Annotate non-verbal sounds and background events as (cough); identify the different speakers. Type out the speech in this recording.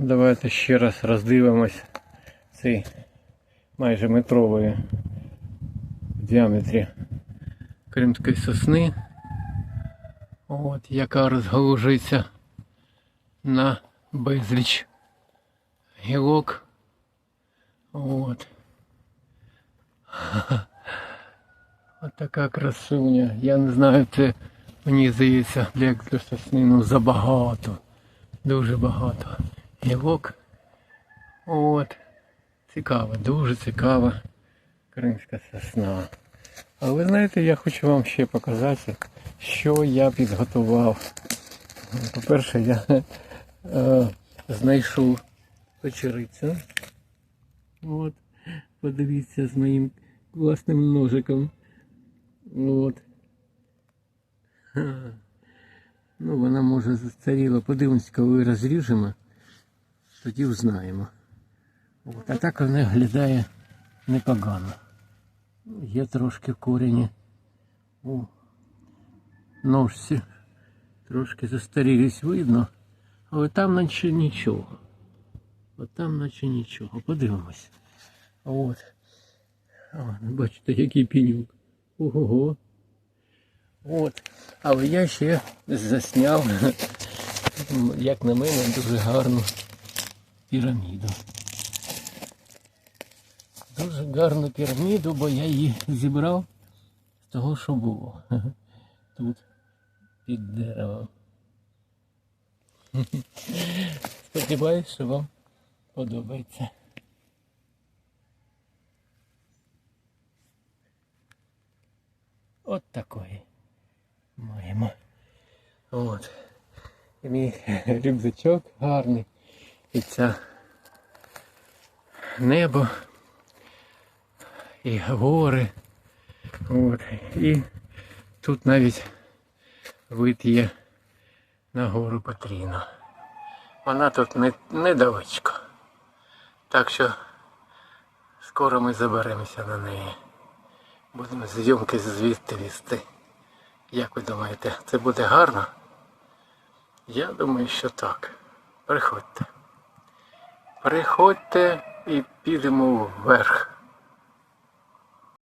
Speaker 1: Давайте ще раз роздивимось цей майже метровий в діаметрі кримської сосни. От, яка розгалужується на безліч гілок. От. (laughs) От така красуня. Я не знаю, це мені здається для сосни ну, забагато. Дуже багато гілок. От. Цікаво, дуже цікава кримська сосна. А ви знаєте, я хочу вам ще показати, що я підготував. По-перше, я е, знайшов печерицю. От. Подивіться з моїм власним ножиком. От. Ну, вона може застаріла. Подивимось, коли розріжемо, тоді узнаємо. От. А так вона виглядає непогано. Є трошки корені у ножці. Трошки застарілість видно, але там наче нічого. От там наче нічого. Подивимось. От. О, бачите, який пінюк. Ого. От. Але я ще засняв, (laughs) як на мене, дуже гарну піраміду. Дуже гарну піраміду, бо я її зібрав з того, що було. (laughs) Тут під деревом. (laughs) Сподіваюсь, що вам подобається. От такої маємо. От. Мій (laughs) рюкзачок гарний. І ця небо. І гори. От. І тут навіть вид є на гору Патріно. Вона тут не, недалечко. Так що скоро ми заберемося на неї. Будемо зйомки звідти вести. Як ви думаєте, це буде гарно? Я думаю, що так. Приходьте. Приходьте і підемо вверх.